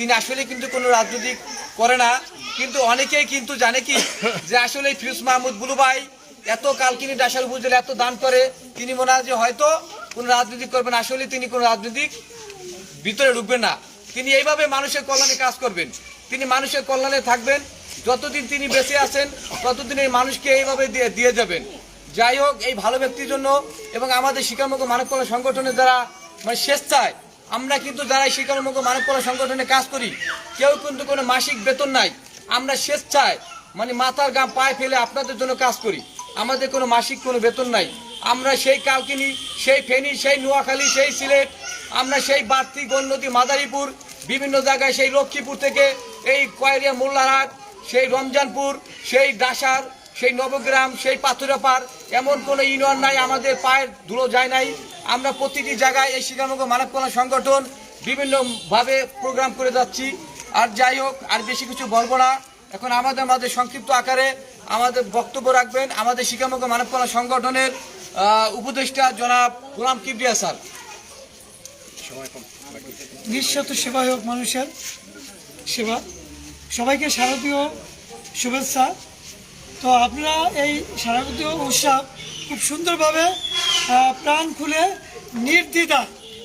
তিনি আসলে কিন্তু কোনো রাজনৈতিক করে না, কিন্তু অনেকেই কিন্তু জানে কি যে আসলে ফিরোজ মাহমুদ বুলু ভাই এত কালকিনি ডাসার উপজেলা এত দান করে, তিনি মনে হয় যে হয়তো কোনো রাজনীতি করবেন আসলে তিনি কোনো রাজনৈতিক ভিতরে ঢুকবেন না। তিনি এইভাবে মানুষের কল্যাণে কাজ করবেন। তিনি মানুষের কল্যাণে থাকবেন, যতদিন তিনি বেঁচে আছেন, ততদিন এই মানুষকে এইভাবে দিয়ে দিয়ে যাবেন। যাই হোক, এই ভালো ব্যক্তির জন্য এবং আমাদের শিকারমুখ মানব কল্যাণ সংগঠনের দ্বারা মানে স্বেচ্ছায় আমরা কিন্তু যারা এই শিকারমুখ মানব কল্যাণ সংগঠনে কাজ করি, কেউ কিন্তু কোনো মাসিক বেতন নাই। আমরা স্বেচ্ছায় মানে মাথার গাম পায়ে ফেলে আপনাদের জন্য কাজ করি। আমাদের কোনো মাসিক কোনো বেতন নাই। আমরা সেই কালকিনি, সেই ফেনী, সেই নোয়াখালী, সেই সিলেট, আমরা সেই বাড়তি গণ্যতি মাদারীপুর, বিভিন্ন জায়গায় সেই লক্ষ্মীপুর থেকে এই কয়েরিয়া মোল্লারহাট, সেই রমজানপুর, সেই ডাসার সেই নবগ্রাম, সেই পাথুরাপাড় এমন কোনো ইউনিয়ন নাই, আমাদের পায়ের ধুলো যায় নাই। আমরা প্রতিটি জায়গায় এই শিকারমুখ মানব কল্যাণ সংগঠন বিভিন্নভাবে প্রোগ্রাম করে যাচ্ছি। আর যাই হোক, আর বেশি কিছু বলব না। এখন আমাদের মাঝে সংক্ষিপ্ত আকারে আমাদের বক্তব্য রাখবেন। আমাদের শিকারমুখ মানব কল্যাণ সংগঠনের উপদেষ্টা জনাব গোলাম কিবরিয়া স্যার। নিঃস্বার্থ সেবা হোক মানুষের সেবা। সবাইকে শারদীয় শুভেচ্ছা। তো আপনারা এই শারদীয় উৎসব খুব সুন্দরভাবে প্রাণ খুলে নির্দ্বিধা,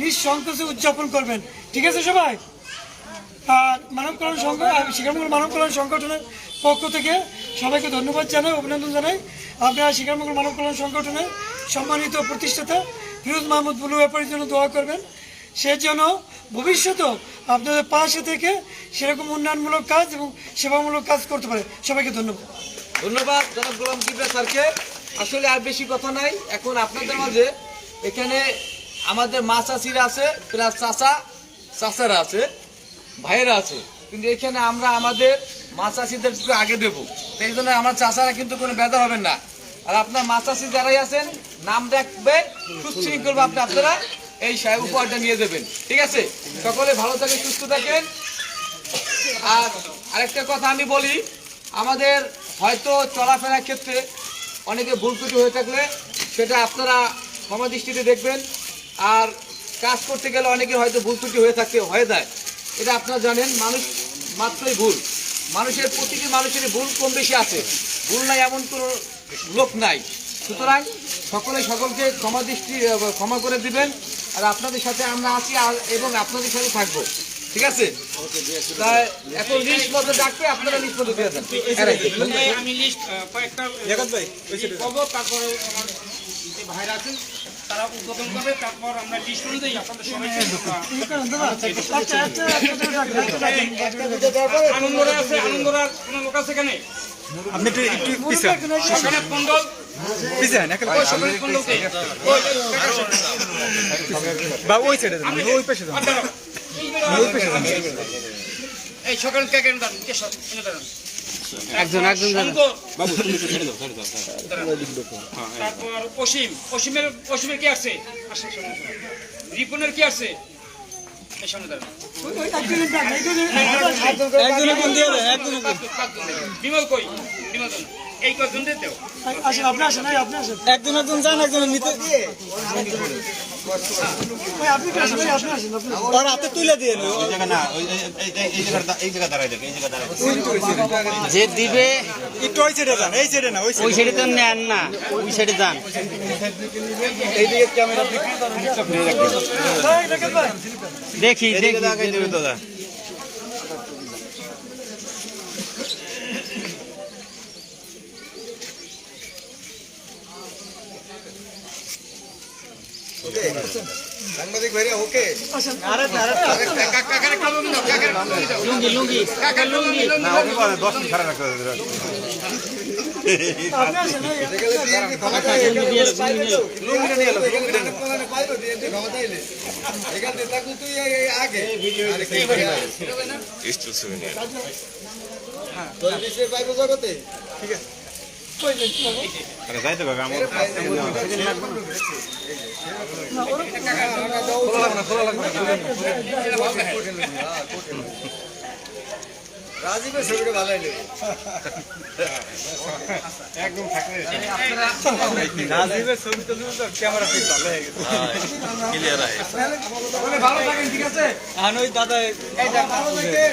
নিঃসংকোচে উদযাপন করবেন। ঠিক আছে সবাই? আর মানব কল্যাণ সংঘ শিকারমঙ্গল মানব কল্যাণ সংগঠনের পক্ষ থেকে সবাইকে ধন্যবাদ জানাই, অভিনন্দন জানাই। আপনারা শিকারমঙ্গল মানব কল্যাণ সংগঠনের সম্মানিত প্রতিষ্ঠাতা ফিরোজ মাহমুদ বুলু ব্যাপারের জন্য দোয়া করবেন। সে যেন ভবিষ্যতেও আপনাদের পাশে থেকে সেরকম উন্নয়নমূলক কাজ এবং সেবামূলক কাজ করতে পারে। সবাইকে ধন্যবাদ। ধন্যবাদ জনাব গোলাম কিবরিয়া স্যারকে। আসলে আর বেশি কথা নাই। এখন আপনাদের মাঝে এখানে আমাদের মা চাষিরা আছে, প্লাস চাষা, চাষারা আছে, ভাইয়েরা আছে। কিন্তু এখানে আমরা আমাদের মা চাষিদের আগে দেবো। সেই জন্য আমার চাষারা কিন্তু কোনো ব্যথা হবেন না। আর আপনার মা চাষি যারাই আছেন, নাম দেখবে সুশৃঙ্খল ভাবে আপনারা এই সাহেব উপহারটা নিয়ে দেবেন। ঠিক আছে? সকলে ভালো থাকেন, সুস্থ থাকেন। আর আরেকটা কথা আমি বলি, আমাদের হয়তো চলাফেরার ক্ষেত্রে অনেকে ভুল ত্রুটি হয়ে থাকলে সেটা আপনারা ক্ষমা দৃষ্টিতে দেখবেন। আর কাজ করতে গেলে অনেকে হয়তো ভুল ত্রুটি হয়ে থাকে, হয়ে যায়। এটা আপনারা জানেন, মানুষ মাত্রই ভুল। মানুষের প্রতিটি মানুষেরই ভুল কম বেশি আছে। ভুল নাই এমন কোনো লোক নাই। সুতরাং সকলে সকলকে ক্ষমা দৃষ্টি ক্ষমা করে দিবেন। আর আপনাদের সাথে আমরা আছি আর- এবং আপনাদের সাথে থাকব। ঠিক আছে তাই এখন লিস্ট মতো ডাকবে আপনারা লিস্ট মতো দিয়ে দেন মানে আমি লিস্ট কয়েকটা কব তারপরে আমার ভাইরা আছেন তারা উদ্বোধন করবে তারপর আমরা লিস্ট অনুযায়ী আপনাদের সবাইকে আনন্দরা আছে আনন্দরার কোনো লোক আছে এখানে আপনি একটু একটু পিছান সকালে মন্ডল মন্ডলকে ওই বা ওই সাইডে ওই পাশে এই সকাল কে কেন দাঁড়ান? কে সব? এনে দাঁড়ান। একজন একজন যাবে। শঙ্কর। তারপর অসীম। অসীমের অসীমের কি আছে? রিপনের কি আছে? এই সামনে দাঁড়ান। একজনে কোন দিয়ে দেন একজনে। বিমল কই? বিমল এই কজন দিয়ে দেও? আসেন আপনি আসেন আপনি আসেন। একজন একজন যান একজন নিতে। ওই আপনি কি আসেন আপনি আসেন আপনি আসেন। ওর হাতে তুলে দিয়ে নো না ওই এই- এই- জায়গা দাঁড়ায় দেখে এই জায়গা দাঁড়ায় যে দিবে একটু ওই সাইডে যান এই সাইডে না ওই ওই সাইডে সাইডে তো নেন না ওই সাইডে যান। এইদিকে ক্যামেরা। দেখি দেখি দেখাই দেবে সাংবাদিক ভাইরা ওকে। আসেন। কাকার একটা লুঙ্গি দাও কাকার লুঙ্গি লুঙ্গি। কাকার লুঙ্গি না ওকে বলে দশ মিনিট সারা রাখতে হবে আপনি যাইতে হবে আমার খোলা লাগবে খোলা লাগবে রাজীবের ছবিটা ভালো হইল একদম থাকলে রাজীবের ছবি তো ক্যামেরা ফিট ভালো হয়ে গেছে। হ্যাঁ, হ্যাঁ। ক্লিয়ার আই ভালো থাকেন ঠিক আছে? আর ওই দাদা এই ভালো থাকেন।